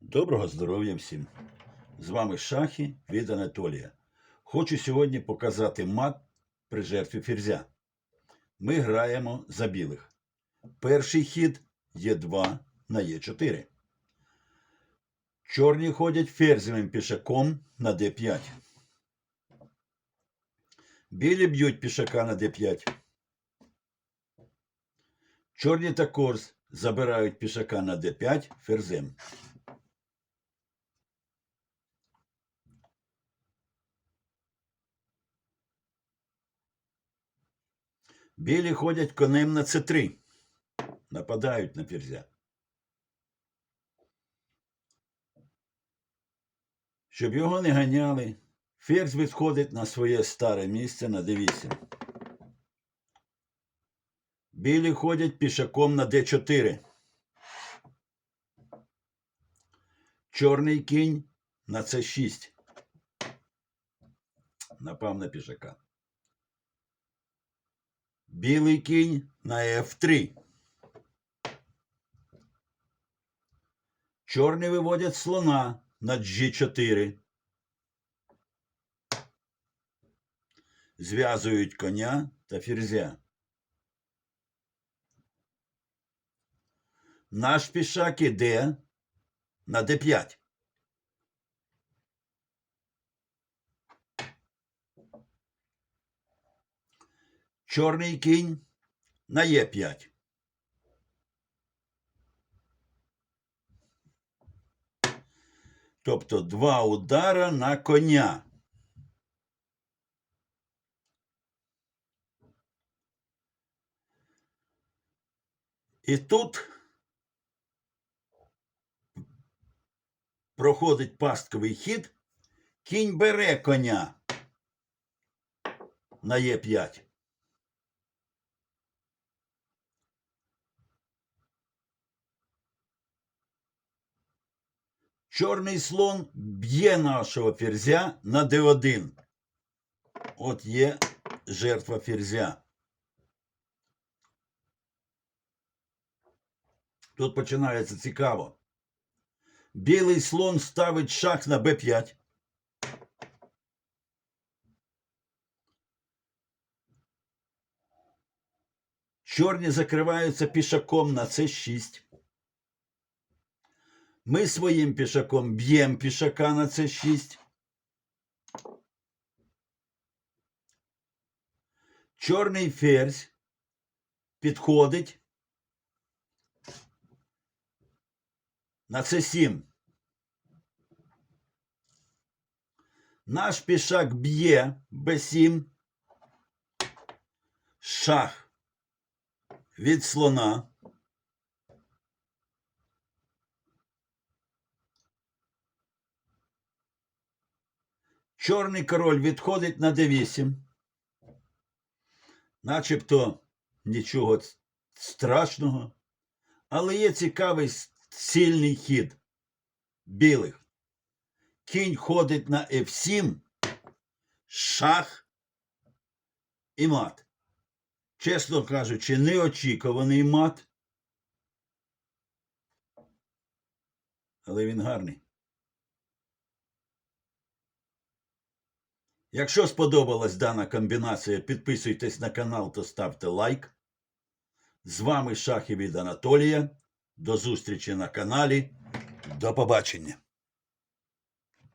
Доброго здоров'я всім! З вами Шахи від Анатолія. Хочу сьогодні показати мат при жертві ферзя. Ми граємо за білих. Перший хід Е2 на Е4. Чорні ходять ферзевим пішаком на Д5. Білі б'ють пішака на Д5. Чорні також забирають пішака на Д5 ферзем. Білі ходять конем на С3. Нападають на ферзя. Щоб його не ганяли, ферзь відходить на своє старе місце на d8. Білі ходять пішаком на d4. Чорний кінь на c6. Напав на пішака. Білий кінь на F3. Чорні виводять слона на G4. Зв'язують коня та ферзя. Наш пішак іде на D5. Чорний кінь на Е5. Тобто два удара на коня. І тут проходить пастковий хід, кінь бере коня на Е5. Чорний слон б'є нашого ферзя на d1. От є жертва ферзя. Тут починається цікаво. Білий слон ставить шах на b5. Чорні закриваються пішаком на c6. Ми своїм пішаком б'ємо пішака на c6. Чорний ферзь підходить на c7. Наш пішак б'є b7. Шах від слона. Чорний король відходить на d8. Начебто нічого страшного. Але є цікавий сильний хід білих. Кінь ходить на f7, шах і мат. Чесно кажучи, неочікуваний мат. Але він гарний. Якщо сподобалась дана комбінація, підписуйтесь на канал та ставте лайк. З вами Шахів від Анатолія. До зустрічі на каналі. До побачення.